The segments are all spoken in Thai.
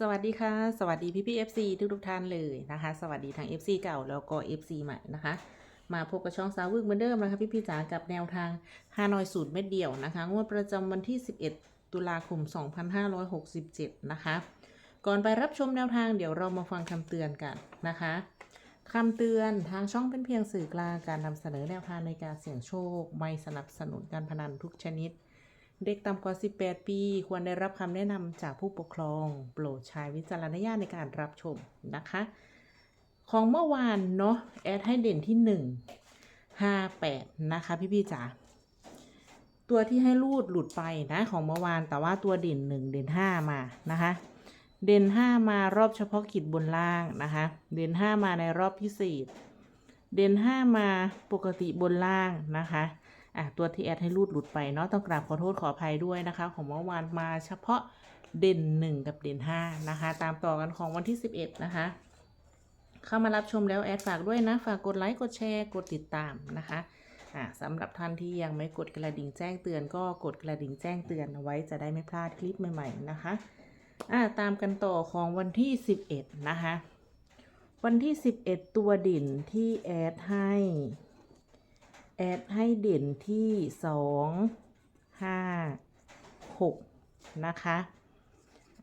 สวัสดีค่ะ สวัสดีพี่พี่ FC ทุกทุกท่านเลยนะคะ สวัสดีทั้ง FC เก่าแล้วก็ FC ใหม่นะคะ มาพบกับช่องสาวึกเหมือนเดิมนะคะ พี่พี่จ๋ากับแนวทางฮานอยสูตรเม็ดเดี่ยวนะคะ งวดประจำวันที่ 11 ตุลาคม 2567 นะคะ ก่อนไปรับชมแนวทางเดี๋ยวเรามาฟังคำเตือนกันนะคะคำเตือนทางช่องเป็นเพียงสื่อกลางการนำเสนอแนวทางในการเสี่ยงโชค ไม่สนับสนุนการพนันทุกชนิด เด็กต่ำกว่า 18 ปี ควรได้รับคำแนะนำจากผู้ปกครอง โปรดใช้วิจารณญาณในการรับชมนะคะ ของเมื่อวานเนาะแอดให้เด่นที่ 1 5 8 นะคะ พี่พี่จ๋าตัวที่ให้รูดหลุดไปนะของเมื่อวานแต่ว่าตัวเด่น 1 เด่น 5 มานะคะ เด่น 5 มารอบเฉพาะกิจบนล่างนะคะ เด่น 5 มาในรอบพิเศษ เด่น 5 มาปกติบนล่างนะคะ อะตัวที่แอดให้รูดหลุดไปเนาะต้องกราบขอโทษขออภัยด้วยนะคะ ของเมื่อวานมาเฉพาะเด่น 1 กับเด่น 5 นะคะ ตามต่อกันของวันที่ 11 นะคะ เข้ามารับชมแล้วแอดฝากด้วยนะ ฝากกดไลค์กดแชร์กดติดตามนะคะอ่าสำหรับท่านที่ยังไม่กดกระดิ่งแจ้งเตือน ก็กดกระดิ่งแจ้งเตือนเอาไว้จะได้ไม่พลาดคลิปใหม่ๆนะคะอ่าตามกันต่อของวันที่ 11 นะคะ วันที่ 11 ตัวด่นที่แอดให้ แอดให้เด่นที่สองห้าหกนะคะ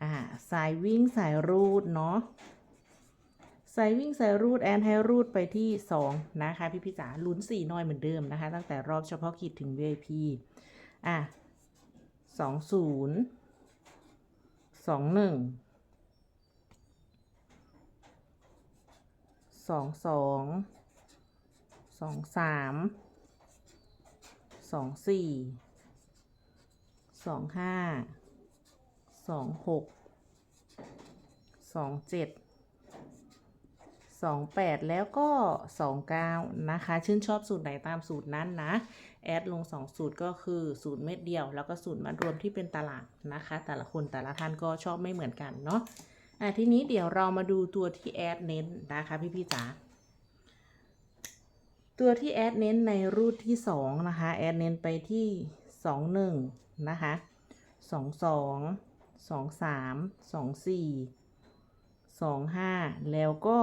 อ่าสายวิ่งสายรูดเนาะสายวิ่งสายรูดแอนให้รูดไปที่สองนะคะ พี่พี่จ๋าลุ้นสี่น้อยเหมือนเดิมนะคะ ตั้งแต่รอบเฉพาะกิจถึง VIP อะสองศูนย์ สองสี่สองห้าสองหกสองเจ็ดสองแปดแล้วก็สองเก้านะคะ ชื่นชอบสูตรไหนตามสูตรนั้นนะ แอดลงสองสูตรก็คือสูตรเม็ดเดียว แล้วก็สูตรมัดรวมที่เป็นตารางนะคะ แต่ละคนแต่ละท่านก็ชอบไม่เหมือนกันเนาะอะทีนี้เดี๋ยวเรามาดูตัวที่แอดเน้นนะคะพี่พี่จ๋า ตัวที่แอดเน้นในรูทที่สองนะคะ แอดเน้นไปที่สองหนึ่งนะคะสองสองสองสามสองสี่สองห้าแล้วก็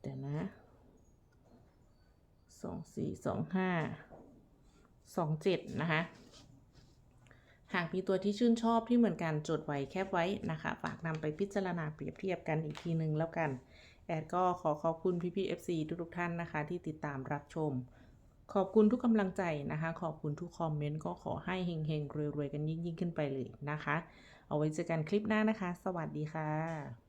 เดี๋ยวนะสองสี่สองห้าสองเจ็ดนะคะ หากมีตัวที่ชื่นชอบที่เหมือนกันจดไว้แคปไว้นะคะ ฝากนำไปพิจารณาเปรียบเทียบกันอีกทีหนึ่งแล้วกัน แอดก็ขอขอบคุณพี่พี่ FC ทุกๆท่านนะคะ ที่ติดตามรับชม ขอบคุณทุกกำลังใจนะคะ ขอบคุณทุกคอมเมนต์ก็ขอให้เฮงๆรวยๆกันยิ่งๆขึ้นไปเลยนะคะ เอาไว้เจอกันคลิปหน้านะคะ สวัสดีค่ะ